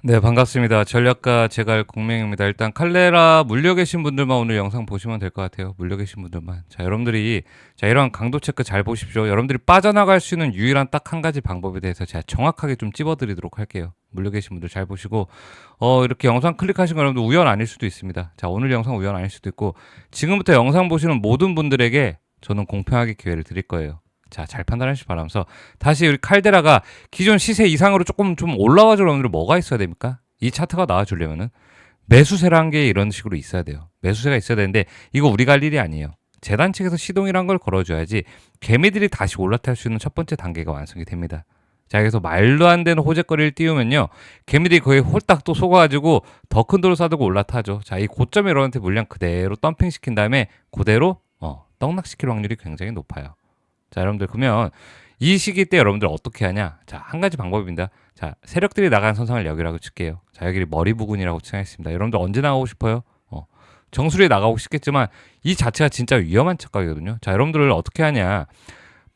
네, 반갑습니다. 전략가 제갈 공명입니다. 일단 칼레라 물려 계신 분들만 오늘 영상 보시면 될 것 같아요. 물려 계신 분들만. 자, 여러분들이 자, 이런 강도 체크 잘 보십시오. 여러분들이 빠져나갈 수 있는 유일한 딱 한 가지 방법에 대해서 제가 정확하게 좀 찝어 드리도록 할게요. 물려 계신 분들 잘 보시고 어, 이렇게 영상 클릭하신 거 여러분들 우연 아닐 수도 있습니다. 자, 오늘 영상 우연 아닐 수도 있고 지금부터 영상 보시는 모든 분들에게 저는 공평하게 기회를 드릴 거예요. 자, 잘 판단하시기 바라면서 다시 우리 칼데라가 기존 시세 이상으로 조금 좀 올라와줄 여러분들 뭐가 있어야 됩니까? 이 차트가 나와 주려면은 매수세라는 게 이런 식으로 있어야 돼요. 매수세가 있어야 되는데 이거 우리가 할 일이 아니에요. 재단 측에서 시동이란 걸 걸어줘야지 개미들이 다시 올라탈 수 있는 첫 번째 단계가 완성이 됩니다. 자, 여기서 말도 안 되는 호재거리를 띄우면요. 개미들이 거의 홀딱 또 속아가지고 더큰 돌을 싸들고 올라타죠. 자, 이 고점에 여러분한테 물량 그대로 덤핑시킨 다음에 그대로 어, 떡락시킬 확률이 굉장히 높아요. 자, 여러분들 그러면 이 시기 때 여러분들 어떻게 하냐? 자, 한 가지 방법입니다. 자, 세력들이 나간 선상을 여기라고 칠게요. 자, 여기를 머리 부근이라고 칭하겠습니다. 여러분들 언제 나가고 싶어요? 어, 정수리에 나가고 싶겠지만 이 자체가 진짜 위험한 착각이거든요. 자, 여러분들을 어떻게 하냐?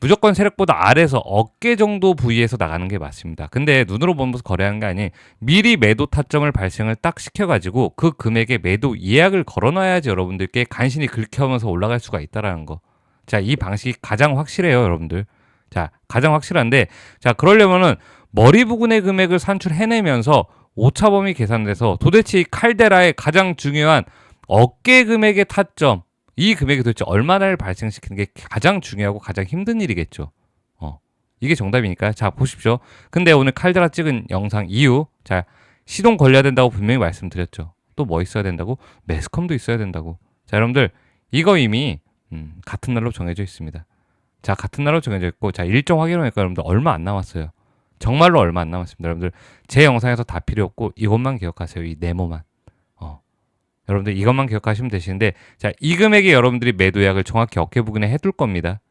무조건 세력보다 아래에서 어깨 정도 부위에서 나가는 게 맞습니다. 근데 눈으로 보면서 거래하는 게 아닌 미리 매도 타점을 발생을 딱 시켜가지고 그 금액에 매도 예약을 걸어놔야지 여러분들께 간신히 긁혀면서 올라갈 수가 있다라는 거. 자, 이 방식이 가장 확실해요, 여러분들. 자, 가장 확실한데, 자, 그러려면은 머리 부근의 금액을 산출해내면서 오차범위 계산돼서 도대체 이 칼데라의 가장 중요한 어깨 금액의 타점, 이 금액이 도대체 얼마나를 발생시키는 게 가장 중요하고 가장 힘든 일이겠죠. 어, 이게 정답이니까. 자, 보십시오. 근데 오늘 칼데라 찍은 영상 이후, 자, 시동 걸려야 된다고 분명히 말씀드렸죠. 또 뭐 있어야 된다고? 매스컴도 있어야 된다고. 자, 여러분들, 이거 이미 음, 같은 날로 정해져 있습니다. 자, 같은 날로 정해져 있고, 자, 일정 확인하니까 여러분들 얼마 안 남았어요. 정말로 얼마 안 남았습니다. 여러분들, 제 영상에서 다 필요 없고, 이것만 기억하세요. 이 네모만. 어. 여러분들, 이것만 기억하시면 되시는데, 자, 이 금액에 여러분들이 매도 예약을 정확히 어깨 부근에 해둘 겁니다.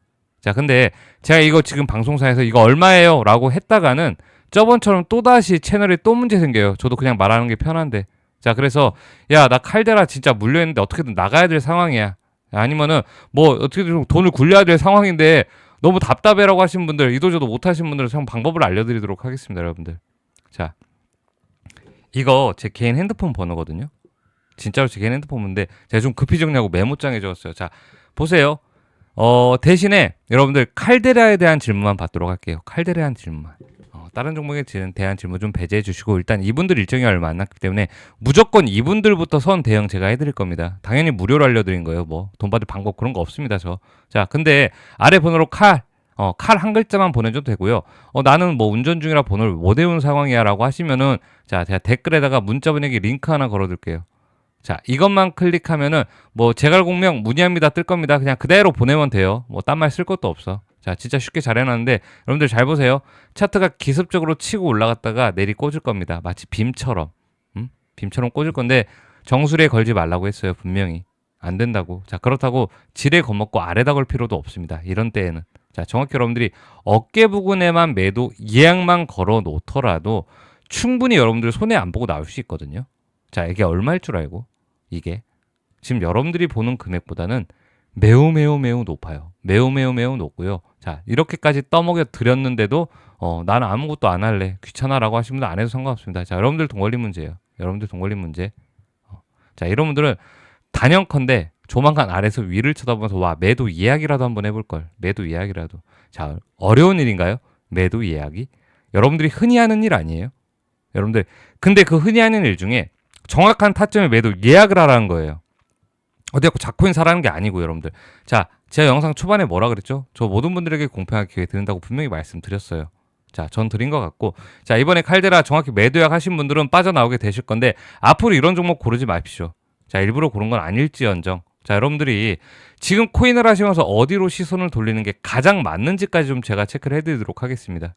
자, 근데 제가 이거 지금 방송사에서 이거 얼마예요? 라고 했다가는 저번처럼 또다시 채널에 또 문제 생겨요. 저도 그냥 말하는 게 편한데. 자, 그래서, 야, 나 칼데라 진짜 물려있는데 어떻게든 나가야 될 상황이야. 아니면은 뭐 어떻게든 돈을 굴려야 될 상황인데 너무 답답해라고 하신 분들 이도저도 못 하신 분들은 참 방법을 알려드리도록 하겠습니다 여러분들. 자 이거 제 개인 핸드폰 번호거든요. 진짜로 제 개인 핸드폰 번호인데 제가 좀 급히 정리하고 메모장에 적었어요. 자 보세요. 어 대신에 여러분들 칼데라에 대한 질문만 받도록 할게요. 칼데라에 대한 질문만. 어, 다른 종목에 대한 질문 좀 배제해 주시고 일단 이분들 일정이 얼마 안 남기 때문에 무조건 이분들부터 선 대응 제가 해드릴 겁니다. 당연히 무료로 알려드린 거예요. 뭐 돈 받을 방법 그런 거 없습니다. 저. 자, 근데 아래 번호로 칼, 어, 칼 한 글자만 보내줘도 되고요. 어, 나는 뭐 운전 중이라 번호를 못 외운 상황이야 라고 하시면은 자, 제가 댓글에다가 문자 보내기 링크 하나 걸어둘게요. 자, 이것만 클릭하면은 뭐 제갈공명 문의합니다 뜰 겁니다. 그냥 그대로 보내면 돼요. 뭐 딴 말 쓸 것도 없어. 자, 진짜 쉽게 잘 해놨는데 여러분들 잘 보세요. 차트가 기습적으로 치고 올라갔다가 내리 꽂을 겁니다. 마치 빔처럼. 음? 빔처럼 꽂을 건데 정수리에 걸지 말라고 했어요. 분명히. 안 된다고. 자, 그렇다고 지레 겁먹고 아래다 걸 필요도 없습니다. 이런 때에는. 자, 정확히 여러분들이 어깨 부근에만 매도 예약만 걸어 놓더라도 충분히 여러분들 손해 안 보고 나올 수 있거든요. 자, 이게 얼마일 줄 알고? 이게 지금 여러분들이 보는 금액보다는 매우 매우 매우 높아요. 매우 매우 매우 높고요. 자, 이렇게까지 떠먹여 드렸는데도 어, 나는 아무것도 안 할래. 귀찮아라고 분들 안 해도 상관없습니다. 자, 여러분들 돈 걸린 문제예요. 여러분들 돈 걸린 문제. 어, 자, 이런 분들은 단연컨대 조만간 아래서 위를 쳐다보면서 와 매도 예약이라도 한번 해볼 걸. 매도 예약이라도. 자, 어려운 일인가요? 매도 예약이? 여러분들이 흔히 하는 일 아니에요? 여러분들 근데 그 흔히 하는 일 중에 정확한 타점에 매도 예약을 하라는 거예요. 어디 갖고 자코인 사라는 게 아니고 여러분들. 자, 제가 영상 초반에 뭐라 그랬죠? 저 모든 분들에게 공평하게 기회 드린다고 분명히 말씀드렸어요. 자, 전 드린 것 같고. 자, 이번에 칼데라 정확히 매도약 하신 분들은 빠져나오게 되실 건데 앞으로 이런 종목 고르지 마십시오. 자, 일부러 고른 건 아닐지언정. 자, 여러분들이 지금 코인을 하시면서 어디로 시선을 돌리는 게 가장 맞는지까지 좀 제가 체크를 해드리도록 하겠습니다.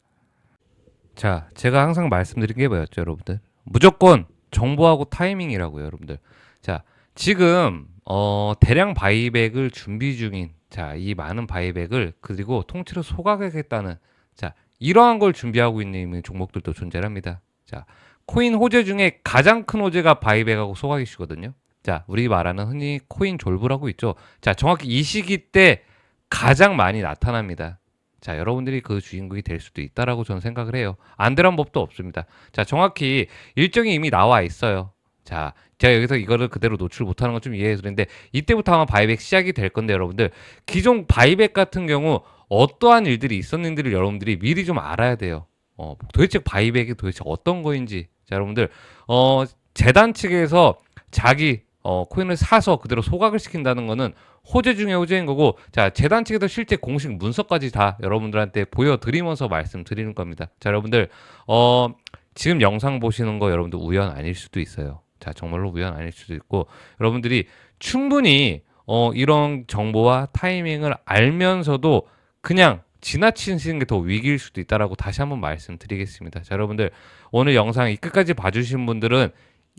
자, 제가 항상 말씀드린 게 뭐였죠, 여러분들? 무조건 정보하고 타이밍이라고요, 여러분들. 자, 지금 어, 대량 바이백을 준비 중인 자, 이 많은 바이백을 그리고 통째로 소각하겠다는 자, 이러한 걸 준비하고 있는 종목들도 존재합니다. 자, 코인 호재 중에 가장 큰 호재가 바이백하고 소각이시거든요. 자, 우리 말하는 흔히 코인 졸부라고 있죠. 자, 정확히 이 시기 때 가장 많이 나타납니다. 자, 여러분들이 그 주인공이 될 수도 있다라고 저는 생각을 해요. 안 되란 법도 없습니다. 자, 정확히 일정이 이미 나와 있어요. 자, 제가 여기서 이거를 그대로 노출 못하는 건 좀 이해해 드리는데 이때부터 아마 바이백 시작이 될 건데 여러분들 기존 바이백 같은 경우 어떠한 일들이 있었는지를 여러분들이 미리 좀 알아야 돼요. 어, 도대체 바이백이 도대체 어떤 거인지. 자, 여러분들 어, 재단 측에서 자기 어, 코인을 사서 그대로 소각을 시킨다는 거는 호재 중에 호재인 거고 자 재단 측에서 실제 공식 문서까지 다 여러분들한테 보여드리면서 말씀드리는 겁니다. 자 여러분들 어 지금 영상 보시는 거 여러분들 우연 아닐 수도 있어요. 자 정말로 우연 아닐 수도 있고 여러분들이 충분히 어 이런 정보와 타이밍을 알면서도 그냥 지나치시는 게 더 위기일 수도 있다라고 다시 한번 말씀드리겠습니다. 자 여러분들 오늘 영상 이 끝까지 봐주신 분들은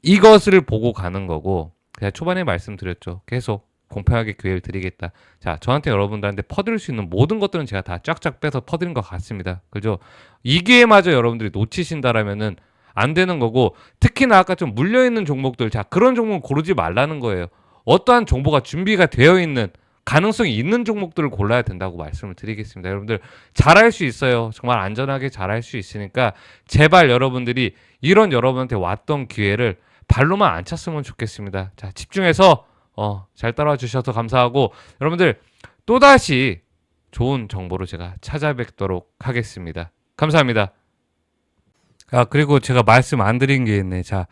이것을 보고 가는 거고 그냥 초반에 말씀드렸죠. 계속 공평하게 기회를 드리겠다. 자, 저한테 여러분들한테 퍼드릴 수 있는 모든 것들은 제가 다 쫙쫙 빼서 퍼드린 것 같습니다. 그죠? 이 기회마저 여러분들이 놓치신다라면은 안 되는 거고 특히나 아까 좀 물려 있는 종목들 자 그런 종목 고르지 말라는 거예요. 어떠한 정보가 준비가 되어 있는 가능성이 있는 종목들을 골라야 된다고 말씀을 드리겠습니다. 여러분들 잘할 수 있어요. 정말 안전하게 잘할 수 있으니까 제발 여러분들이 이런 여러분한테 왔던 기회를 발로만 안 찼으면 좋겠습니다. 자, 집중해서 어, 잘 따라와 주셔서 감사하고 여러분들 또다시 좋은 정보로 제가 찾아뵙도록 하겠습니다. 감사합니다. 아, 그리고 제가 말씀 안 드린 게 있네. 자,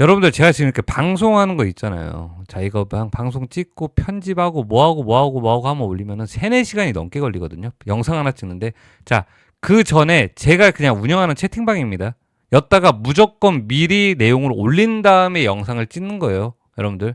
여러분들 제가 지금 이렇게 방송하는 거 있잖아요. 자, 이거 방, 방송 찍고 편집하고 뭐하고 뭐하고 뭐하고 하면 올리면은 3, 4시간이 넘게 걸리거든요. 영상 하나 찍는데. 자, 그 전에 제가 그냥 운영하는 채팅방입니다. 였다가 무조건 미리 내용을 올린 다음에 영상을 찍는 거예요. 여러분들.